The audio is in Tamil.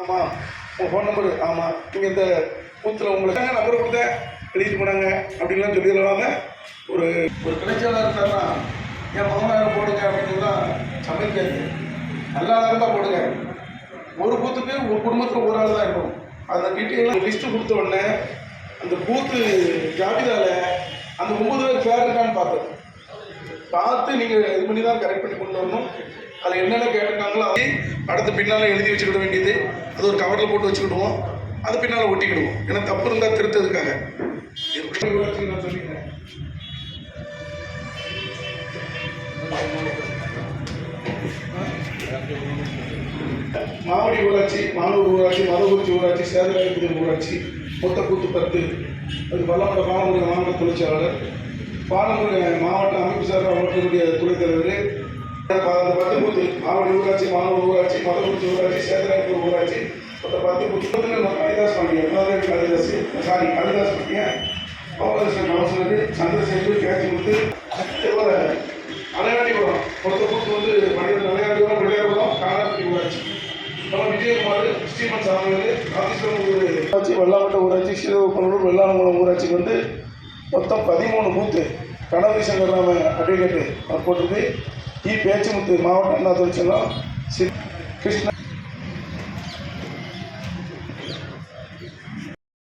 ஆமாம் உங்கள் ஃபோன் நம்பர் ஆமாம் நீங்கள் இந்த பூத்தில் உங்களுக்கு நம்பர் கொடுத்தேன் எழுதிட்டு போனாங்க அப்படின்லாம் சொல்லிடலாம. ஒரு ஒரு கிளைச்சலாக இருந்தாருன்னா என் மாமனார் போடுங்க அப்படின்னுலாம் சமைக்காது நல்லா இருந்தால் போடுங்க. ஒரு பூத்துக்கு ஒரு குடும்பத்தில் ஒரு ஆள் தான் இருக்கும். அந்த டீட்டெயிலாக லிஸ்ட்டு கொடுத்த உடனே அந்த பூத்து ஜாபிதாவில் அந்த ஒன்பது பேர் பேர் பார்த்து நீங்கள் இது பண்ணி தான் கரெக்ட் பண்ணி கொண்டு வரணும். அதில் என்னென்ன கேட்டிருக்காங்களோ அதை அடுத்து பின்னால் எழுதி வச்சுக்கிட வேண்டியது. அது ஒரு கவரில் போட்டு வச்சுக்கிடுவோம். அது பின்னால் ஒட்டிக்கிடுவோம். ஏன்னா தப்பு இருந்தால் திருத்ததுக்காக. ஊராட்சி மாவடி ஊராட்சி மாலூர் ஊராட்சி மதகுறிச்சி ஊராட்சி சேதராயபுரம் ஊராட்சி மொத்தக்கூத்து பத்து. அது பல்லமட பாலமுருக மாவட்ட தொழிற்சாளர். பாலமுருக மாவட்ட அமைப்பு சார்பாக அவர்களுடைய துணைத் தலைவர் அந்த பத்து ஊராட்சி மானூர் ஊராட்சி மதகுறிச்சி ஊராட்சி சேதராயப்பூர் ஊராட்சி மொத்த பத்து காளிதாஸ் பாண்டியன் அதாவது காளிதாஸ் சாரி காளிதாஸ் பாண்டியன் கோபாலகிருஷ்ணன் கவுன்சிலர் சந்திரசேகர் கேட்சி கொடுத்து இதோட அலையாண்டிபுரம் மொத்த பூத்து வந்து மனிதன் அலையாண்டிபுரம் பிள்ளையாபுரம் காலாப்பட்டி ஊராட்சி. நம்ம விஜயகுமார் ஸ்ரீமன் சாமியார் ஆதிஸ்வரம் ஊராட்சி வெள்ளாமட்ட ஊராட்சி சீரவப்பனூர் வெள்ளாளங்குளம் ஊராட்சிக்கு வந்து மொத்தம் பதிமூணு பூத்து கணபதி சங்கர்ராம அட்வொகேட்டு போட்டிருக்கு. இ பேச்சுமுத்து மாவட்ட அண்ணா தொழிற்சங்கம் சி